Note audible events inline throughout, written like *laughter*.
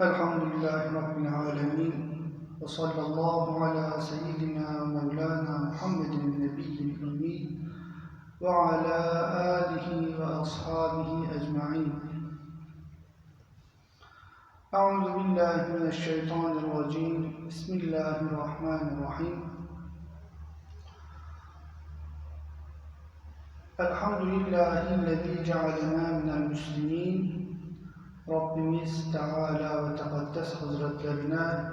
Elhamdülillahi Rabbil alemin. Ve sallallahu ala seyyidina Mevlana Muhammedin nebiyyil ümmi ve ala alihi ve ashabihi ecma'in. Euzu billahi mineşşeytanirracim. Bismillahirrahmanirrahim. Elhamdülillahi'llezî cealena minel muslimin. Rabbimiz Teala ve Tekaddes Hazretlerine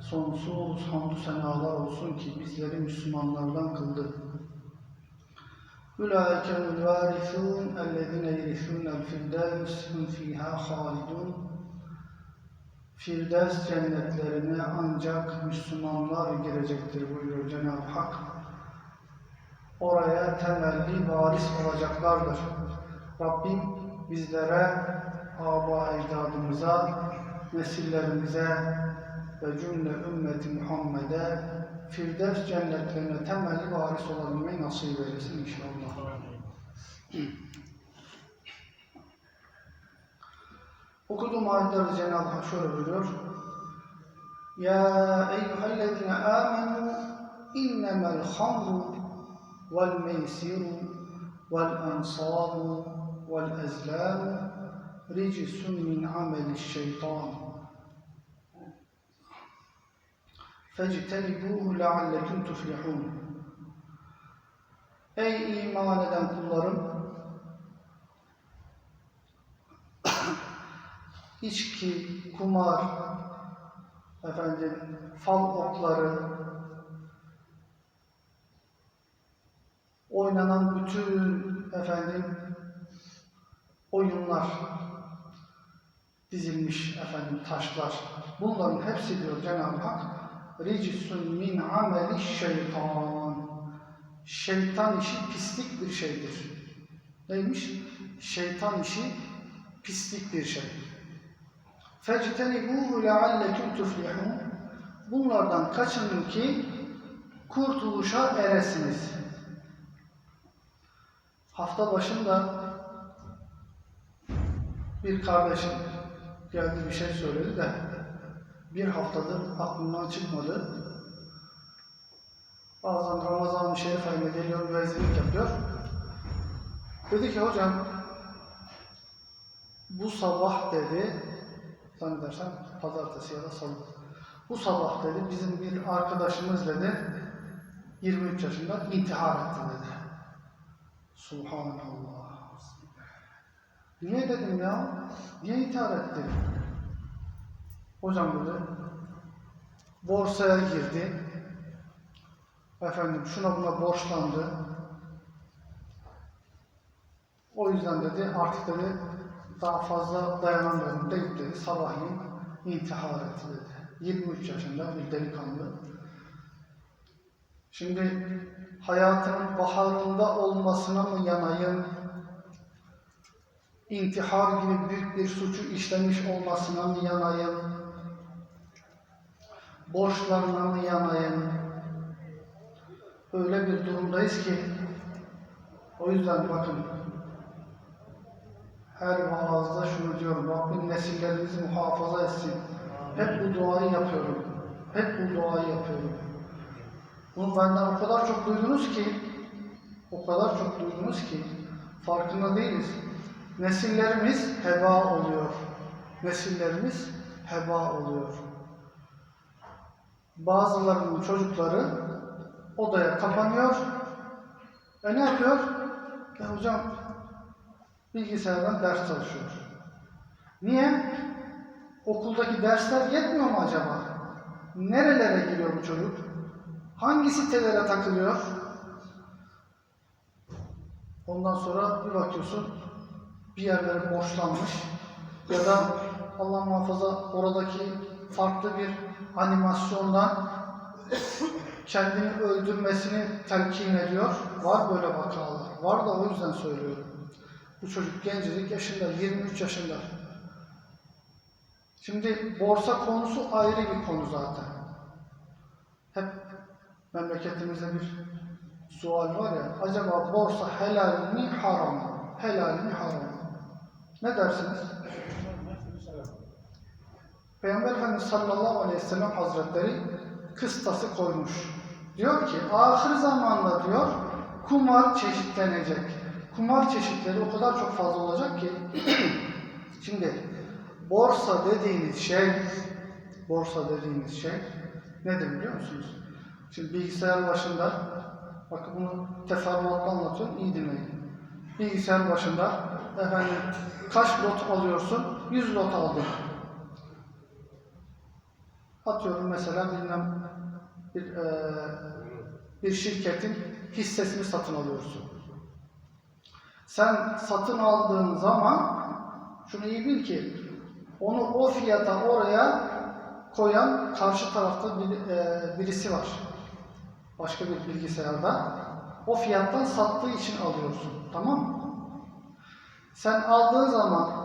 sonsuz hamdü senalar olsun ki bizleri Müslümanlardan kıldı. Ülâikel vârisûn ellezine yerithûnel firdevs hum fîhâ halidûn Firdevs cennetlerine ancak Müslümanlar girecektir buyuruyor Cenab-ı Hak. Oraya temelli varis olacaklardır. Rabbim bizlere aba ecdadımıza, nesillerimize ve cümle ümmeti Muhammed'e Firdevs cennetlerine temelli varis olabilmeyi nasip eylesin inşallah. *clears throat* Okuduğum ayetlerde Cenab-ı Hak şöyle buyuruyor. Ya eyyühellezine amenu innemel hamru vel meysiru vel ansaru vel ezlamu ricisun min ameli şeytan. Fectenibuhu leallekum tuflihun. Ey iman eden kullarım! *coughs* içki, kumar, efendim, fal okları, oynanan bütün efendim oyunlar, dizilmiş efendim taşlar. Bunların hepsi diyor Cenab-ı Hak ricisun min ameli şeytan. Şeytan işi pislik bir şeydir. Neymiş? Şeytan işi pislik bir şey. Fectenibuhu leallekum tuflihun. Bunlardan kaçının ki kurtuluşa eresiniz. Hafta başında bir kardeşim geldi bir şey söyledi de bir haftadır aklımdan çıkmadı. Bazen Ramazan-ı Şerif ayına geliyor, müezzinlik yapıyor. Dedi ki hocam bu sabah dedi zannedersem pazartesi ya da salı. Bu sabah dedi bizim bir arkadaşımız dedi 23 yaşında intihar etti dedi. Subhanallah. Niye dedim ya? Niye intihar etti? Hocam dedi, borsaya girdi, efendim şuna buna borçlandı. O yüzden dedi artık dedi daha fazla dayanamıyorum deyip dedi sabahleyin intihar etti dedi. 23 yaşında bir delikanlı. Şimdi hayatının baharında olmasına mı yanayım, intihar gibi büyük bir suçu işlemiş olmasına mı yanayım? Borçlarına mı yanayım? Öyle bir durumdayız ki o yüzden bakın her vaazda şunu diyorum Rabbim nesillerimizi muhafaza etsin. Hep bu duayı yapıyorum. Hep bu duayı yapıyorum. Bunu benden o kadar çok duydunuz ki o kadar çok duydunuz ki farkında değiliz. Nesillerimiz heba oluyor. Nesillerimiz heba oluyor. Bazılarının çocukları odaya kapanıyor. E ne yapıyor? Ya hocam bilgisayardan ders çalışıyor. Niye? Okuldaki dersler yetmiyor mu acaba? Nerelere giriyor bu çocuk? Hangi sitelere takılıyor? Ondan sonra bir bakıyorsun bir yerlere borçlanmış ya da Allah muhafaza oradaki farklı bir animasyondan kendini öldürmesini telkin ediyor. Var böyle vakalar. Var da o yüzden söylüyorum. Bu çocuk gencecik yaşında, 23 yaşında. Şimdi borsa konusu ayrı bir konu zaten. Hep memleketimizde bir sual var ya, acaba borsa helal mi haram mı? Helal mi haram mı? Ne dersiniz? Peygamber Efendimiz sallallahu aleyhi ve sellem hazretleri kıstası koymuş. Diyor ki ahir zamanda diyor kumar çeşitlenecek. Kumar çeşitleri o kadar çok fazla olacak ki *clears throat* şimdi borsa dediğiniz şey borsa dediğiniz şey nedir biliyor musunuz? Şimdi bilgisayar başında bakın bunu teferruatla anlatıyorum iyi dinleyin. Bilgisayar başında efendim kaç lot alıyorsun? 100 lot aldım. Atıyorum mesela bilmem bir, eee, bir şirketin hissesini satın alıyorsun. Sen satın aldığın zaman şunu iyi bil ki onu o fiyata oraya koyan karşı tarafta bir, eee, birisi var. Başka bir bilgisayarda. O fiyattan sattığı için alıyorsun. Tamam mı? Sen aldığın zaman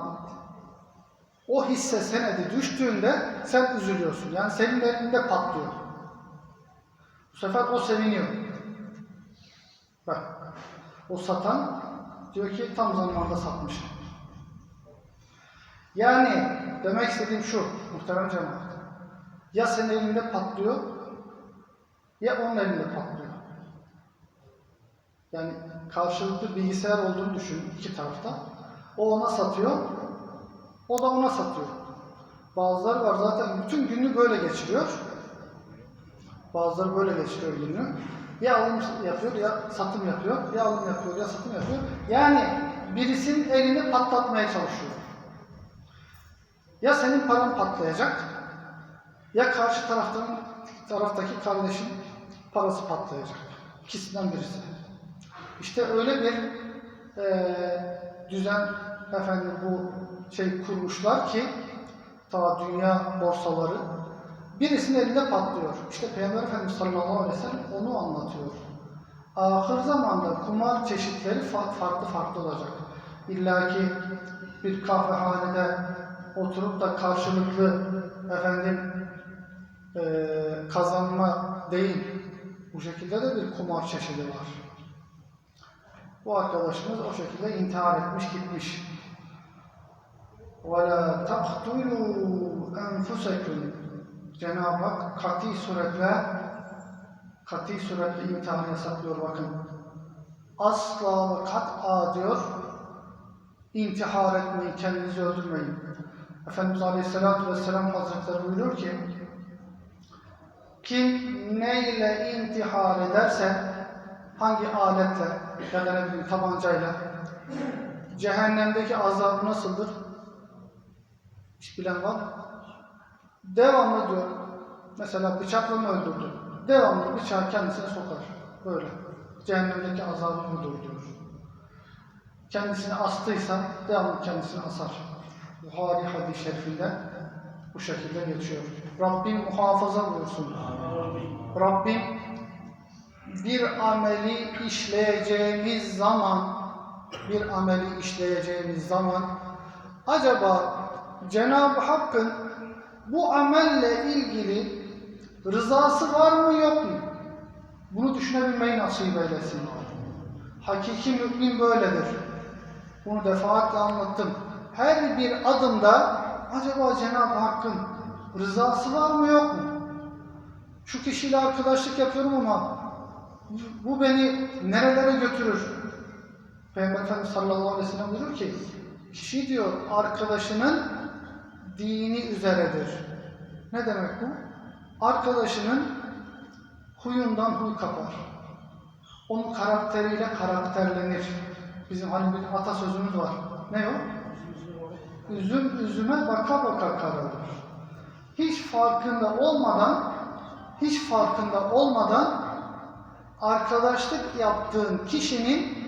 o hisse senedi düştüğünde sen üzülüyorsun. Yani senin elinde patlıyor. Bu sefer o seviniyor. Bak, o satan diyor ki tam zamanında satmışım. Yani demek istediğim şu, muhterem cemaat. Ya senin elinde patlıyor, ya onun elinde patlıyor. Yani karşılıklı bilgisayar olduğunu düşün iki tarafta. O ona satıyor, o da ona satıyor. Bazıları var zaten bütün günü böyle geçiriyor. Bazıları böyle geçiriyor günü. Ya alım yapıyor ya satım yapıyor. Ya alım yapıyor ya satım yapıyor. Yani birisinin elini patlatmaya çalışıyor. Ya senin paran patlayacak ya karşı taraftan taraftaki kardeşin parası patlayacak. İkisinden birisi. İşte öyle bir eee düzen efendim bu şey kurmuşlar ki ta dünya borsaları birisinin elinde patlıyor. İşte Peygamber Efendimiz sallallahu aleyhi ve sellem onu anlatıyor. Ahir zamanda kumar çeşitleri fa- farklı farklı olacak. İlla ki bir kahvehanede oturup da karşılıklı efendim eee, kazanma değil. Bu şekilde de bir kumar çeşidi var. Bu arkadaşımız o şekilde intihar etmiş gitmiş. وَلَا تَقْتُلُوا أَنْفُسَكُمْ Cenab-ı Hak kati suretle kati suretle intihar yasaklıyor bakın. Asla ve kat'a diyor intihar etmeyin, kendinizi öldürmeyin. Efendimiz Aleyhisselatü Vesselam Hazretleri buyuruyor ki kim neyle intihar ederse hangi aletle ya da ne bileyim tabancayla cehennemdeki azabı nasıldır? Hiç bilen var mı? Devamlı diyor. Mesela bıçakla mı öldürdü? Devamlı bıçağı kendisine sokar. Böyle. Cehennemdeki azabı budur diyor. Kendisini astıysa devamlı kendisini asar. Buhari hadis-i şerifinde bu şekilde geçiyor. Rabbim muhafaza buyursun. Rabbim bir ameli işleyeceğimiz zaman bir ameli işleyeceğimiz zaman acaba Cenab-ı Hakk'ın bu amelle ilgili rızası var mı yok mu? Bunu düşünebilmeyi nasip eylesin. Hakiki mümin böyledir. Bunu defaatle anlattım. Her bir adımda acaba Cenab-ı Hakk'ın rızası var mı yok mu? Şu kişiyle arkadaşlık yapıyorum ama bu beni nerelere götürür? Peygamber sallallahu aleyhi ve sellem buyuruyor ki kişi diyor arkadaşının dini üzeredir. Ne demek bu? Arkadaşının huyundan huy kapar. Onun karakteriyle karakterlenir. Bizim hani bir atasözümüz var. Ne o? Üzüm üzüme baka baka kararır. Hiç farkında olmadan hiç farkında olmadan arkadaşlık yaptığın kişinin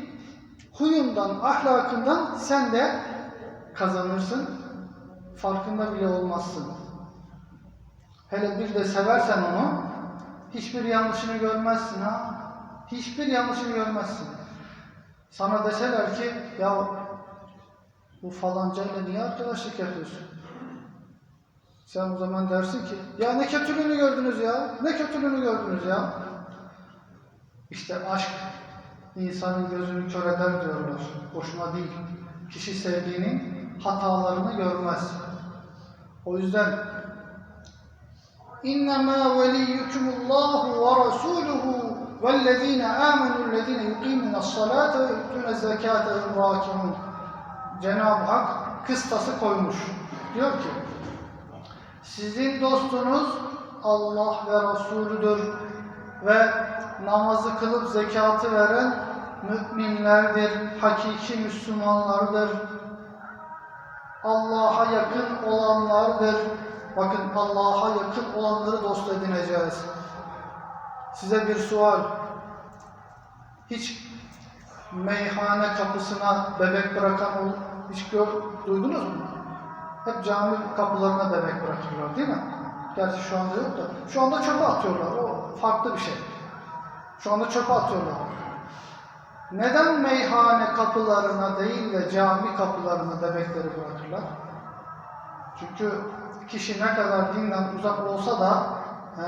huyundan, ahlakından sen de kazanırsın. Farkında bile olmazsın. Hele bir de seversen onu, hiçbir yanlışını görmezsin ha. Hiçbir yanlışını görmezsin. Sana deseler ki, ya bu falancayla niye arkadaşlık yapıyorsun? Sen o zaman dersin ki, ya ne kötülüğünü gördünüz ya, ne kötülüğünü gördünüz ya. İşte aşk insanın gözünü kör eder diyorlar. Boşuna değil. Kişi sevdiğinin hatalarını görmez. O yüzden İnnemâ veliyyukumullahu ve rasûluhu vellezîne âmenûllezîne yukîmûne's-salâte ve yu'tûne's-zekâte ve râki'ûn. Cenab-ı Hak kıstası koymuş. Diyor ki, sizin dostunuz Allah ve Resulüdür ve namazı kılıp zekatı veren müminlerdir, hakiki Müslümanlardır. Allah'a yakın olanlardır. Bakın Allah'a yakın olanları dost edineceğiz. Size bir sual. Hiç meyhane kapısına bebek bırakan hiç gör, duydunuz mu? Hep cami kapılarına bebek bırakıyorlar değil mi? Gerçi şu anda yok da. Şu anda çöpe atıyorlar. O farklı bir şey. Şu anda çöpe atıyorlar. Neden meyhane kapılarına değil de cami kapılarına bebekleri bırakırlar? Çünkü kişi ne kadar dinden uzak olsa da he,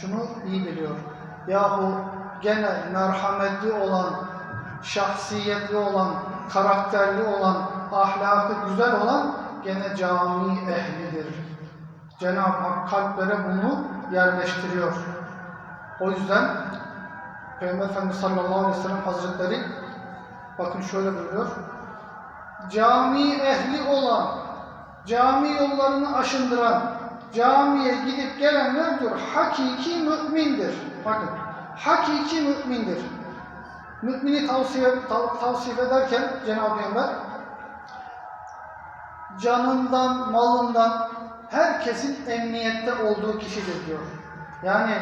şunu iyi biliyor. Yahu gene merhametli olan, şahsiyetli olan, karakterli olan, ahlakı güzel olan gene cami ehlidir. Cenab-ı Hak kalplere bunu yerleştiriyor. O yüzden Peygamber Efendimiz sallallahu aleyhi ve sellem hazretleri bakın şöyle buyuruyor. Cami ehli olan, cami yollarını aşındıran, camiye gidip gelenler diyor hakiki mümindir. Bakın hakiki mümindir. Mümini tavsiye, tav- tavsif ederken Cenab-ı Peygamber canından, malından herkesin emniyette olduğu kişidir diyor. Yani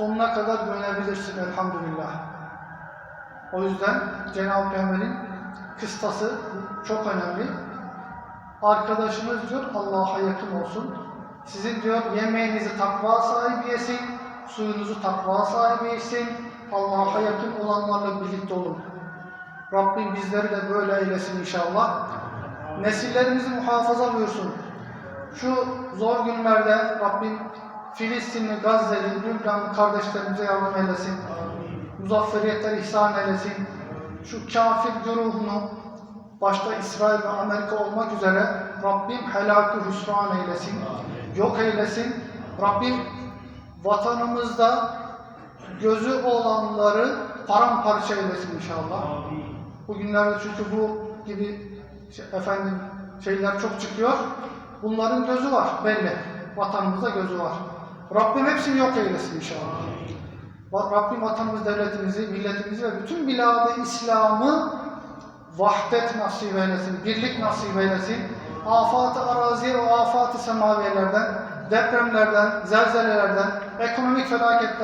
sonuna kadar güvenebilirsin elhamdülillah. O yüzden Cenab-ı Peygamber'in kıstası çok önemli. Arkadaşınız diyor Allah'a yakın olsun. Sizin diyor yemeğinizi takva sahibi yesin, suyunuzu takva sahibi yesin, Allah'a yakın olanlarla birlikte olun. Rabbim bizleri de böyle eylesin inşallah. Nesillerimizi muhafaza buyursun. Şu zor günlerde Rabbim Filistinli, Gazze'li, Lübnanlı kardeşlerimize yardım eylesin. Muzafferiyetler ihsan eylesin. Şu kafir güruhunu başta İsrail ve Amerika olmak üzere Rabbim helakü hüsran eylesin. Yok eylesin. Rabbim vatanımızda gözü olanları paramparça eylesin inşallah. Bugünlerde çünkü bu gibi şey- efendim şeyler çok çıkıyor. Bunların gözü var belli. Vatanımızda gözü var. Rabbim hepsini yok eylesin inşallah. Rabbim vatanımız, devletimizi, milletimizi ve bütün biladı İslam'ı vahdet nasip eylesin, birlik nasip eylesin. Afat-ı arazi ve afat-ı semaviyelerden, depremlerden, zelzelelerden, ekonomik felaketlerden,